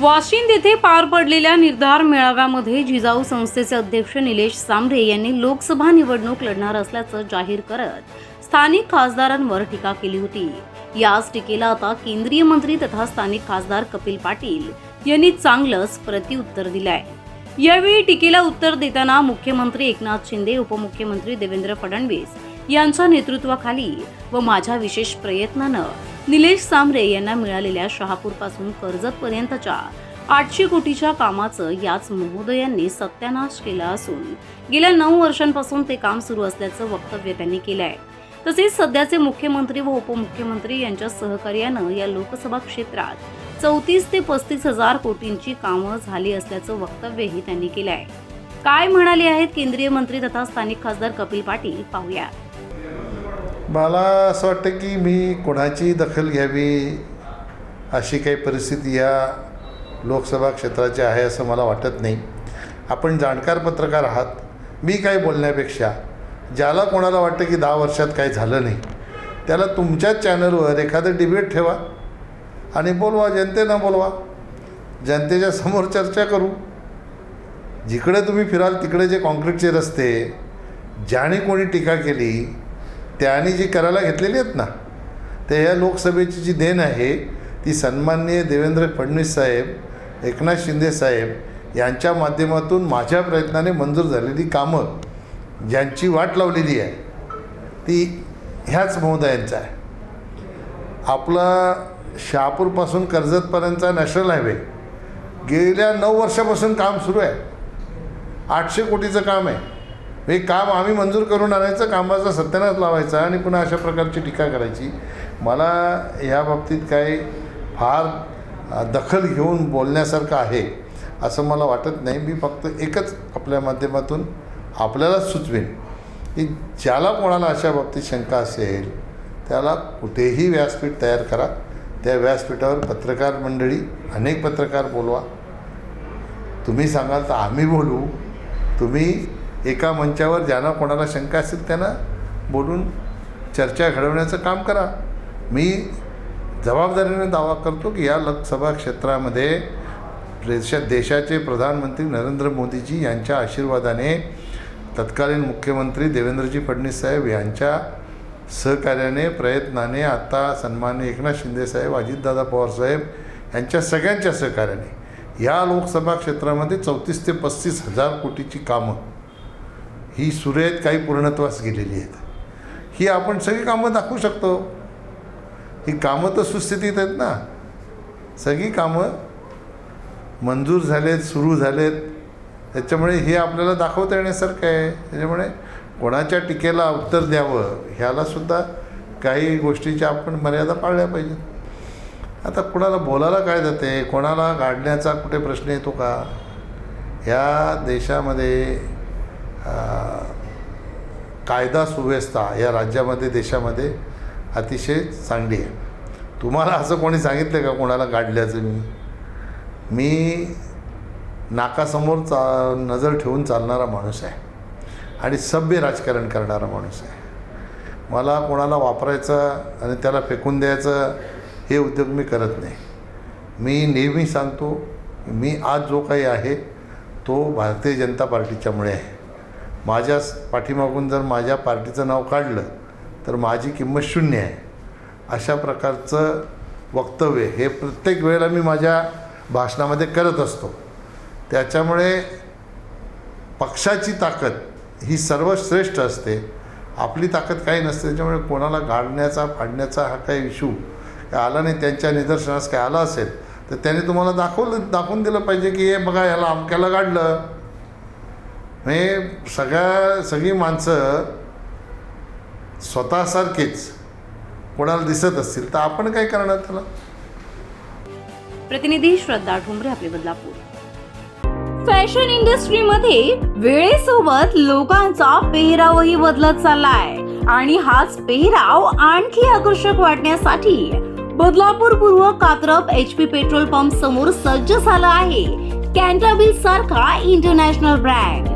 वाशिंद येथे पार पडलेल्या निर्धार मेळाव्यामध्ये जिजाऊ संस्थेचे अध्यक्ष निलेश सांबरे यांनी लोकसभा निवडणूक लढणार असल्याचं जाहीर करत स्थानिक खासदारांवर टीका केली होती. याच टीकेला आता केंद्रीय मंत्री तथा स्थानिक खासदार कपिल पाटील यांनी चांगलंच प्रत्युत्तर दिलंय. यावेळी टीकेला उत्तर देताना मुख्यमंत्री एकनाथ शिंदे उपमुख्यमंत्री देवेंद्र फडणवीस यांच्या नेतृत्वाखाली व माझ्या विशेष प्रयत्नानं निलेश सामरे यांना मिळालेल्या शहापूरपासून कर्जतपर्यंतच्या आठशे कोटीच्या कामाचं याच महोदयांनी सत्यानाश केला असून गेल्या नऊ वर्षांपासून ते काम सुरू असल्याचं वक्तव्य त्यांनी केलं आहे तसेच सध्याचे मुख्यमंत्री व उपमुख्यमंत्री यांच्या सहकार्यानं या लोकसभा क्षेत्रात चौतीस ते पस्तीस हजार कोटींची कामं झाली असल्याचं वक्तव्यही त्यांनी केलं आहे काय म्हणाले आहेत केंद्रीय मंत्री तथा स्थानिक खासदार कपिल पाटील? पाहूया. मला असं वाटतं की मी कोणाची दखल घ्यावी अशी काही परिस्थिती या लोकसभा क्षेत्राची आहे असं मला वाटत नाही. आपण जाणकार पत्रकार आहात. मी काय बोलण्यापेक्षा ज्याला कोणाला वाटतं की दहा वर्षात काही झालं नाही त्याला तुमच्याच चॅनलवर एखादं डिबेट ठेवा आणि बोलवा जनतेनं बोलवा. जनतेच्या समोर चर्चा करू. जिकडे तुम्ही फिराल तिकडे जे कॉन्क्रीटचे रस्ते ज्याने कोणी टीका केली त्याने जी करायला घेतलेली आहेत ना ते या लोकसभेची जी देण आहे ती सन्माननीय देवेंद्र फडणवीस साहेब एकनाथ शिंदे साहेब यांच्या माध्यमातून माझ्या प्रयत्नाने मंजूर झालेली कामं ज्यांची वाट लावलेली आहे ती ह्याच महोदयांचा आहे. आपला शहापूरपासून कर्जतपर्यंतचा नॅशनल हायवे गेल्या नऊ वर्षापासून काम सुरू आहे. आठशे कोटीचं काम आहे. हे काम आम्ही मंजूर करून आणायचं कामाचा सत्यानाश लावायचा आणि पुन्हा अशा प्रकारची टीका करायची. मला ह्या बाबतीत काही फार दखल घेऊन बोलण्यासारखं आहे असं मला वाटत नाही. मी फक्त एकच आपल्या माध्यमातून आपल्याला सुचवेन की ज्याला कोणाला अशा बाबतीत शंका असेल त्याला कुठेही व्यासपीठ तयार करा. त्या व्यासपीठावर पत्रकार मंडळी अनेक पत्रकार बोलवा. तुम्ही सांगाल तर आम्ही बोलू. तुम्ही एका मंचावर ज्यांना कोणाला शंका असेल त्यांना बोलून चर्चा घडवण्याचं काम करा. मी जबाबदारीने दावा करतो की या लोकसभा क्षेत्रामध्ये देशा देशाचे प्रधानमंत्री नरेंद्र मोदीजी यांच्या आशीर्वादाने तत्कालीन मुख्यमंत्री देवेंद्रजी फडणवीस साहेब यांच्या सहकार्याने प्रयत्नाने आता सन्मान्य एकनाथ शिंदेसाहेब अजितदादा पवार साहेब यांच्या सगळ्यांच्या सहकार्याने या लोकसभा क्षेत्रामध्ये चौतीस ते पस्तीस हजार कोटीची कामं ही सुरेत काही पूर्णत्वास गेलेली आहेत. ही आपण सगळी कामं दाखवू शकतो. ही कामं तर सुस्थितीत आहेत ना. सगळी कामं मंजूर झालेत सुरू झालेत. त्याच्यामुळे हे आपल्याला दाखवता येण्यासारखं आहे. त्याच्यामुळे कोणाच्या टीकेला उत्तर द्यावं ह्यालासुद्धा काही गोष्टीच्या आपण मर्यादा पाळल्या पाहिजेत. आता कोणाला बोलायला काय जाते? कोणाला गाडण्याचा कुठे प्रश्न येतो का? ह्या देशामध्ये कायदा सुव्यवस्था या राज्यामध्ये देशामध्ये अतिशय चांगली आहे. तुम्हाला असं कोणी सांगितलं का? कोणाला गाडल्याचं मी? मी नाकासमोर चा नजर ठेवून चालणारा माणूस आहे. आणि सभ्य राजकारण करणारा माणूस आहे. मला कोणाला वापरायचं आणि त्याला फेकून द्यायचं हे उद्योग मी करत नाही. मी नेहमी सांगतो मी आज जो काही आहे तो भारतीय जनता पार्टीच्यामुळे आहे. माझ्या पाठीमागून जर माझ्या पार्टीचं नाव काढलं तर माझी किंमत शून्य आहे. अशा प्रकारचं वक्तव्य हे प्रत्येक वेळेला मी माझ्या भाषणामध्ये करत असतो. त्याच्यामुळे पक्षाची ताकद ही सर्वश्रेष्ठ असते. आपली ताकद काही नसते त्याच्यामुळे कोणाला गाडण्याचा फाडण्याचा हा काही इशू काय आला नाही त्यांच्या निदर्शनास काय आला असेल तर त्याने तुम्हाला दाखवलं दाखवून दिलं पाहिजे की हे बघा ह्याला अमक्याला गाडलं म्हणजे सगळ्या सगळी माणसं स्वतःसारखीच कोणाला दिसत असतील तर आपण काय करणार त्याला? प्रतिनिधी श्रद्धा ठोंबरे आपले बदलापूर. फॅशन इंडस्ट्रीमध्ये वेळेसोबत लोकांचा पेहरावही बदलत चाललाय. आणि हाच पेहराव आणखी आकर्षक वाटण्यासाठी बदलापूर पूर्व Katrap H P petrol pump समोर सज्ज झाला आहे. कॅन्टाबिल सारखा इंटरनॅशनल ब्रँड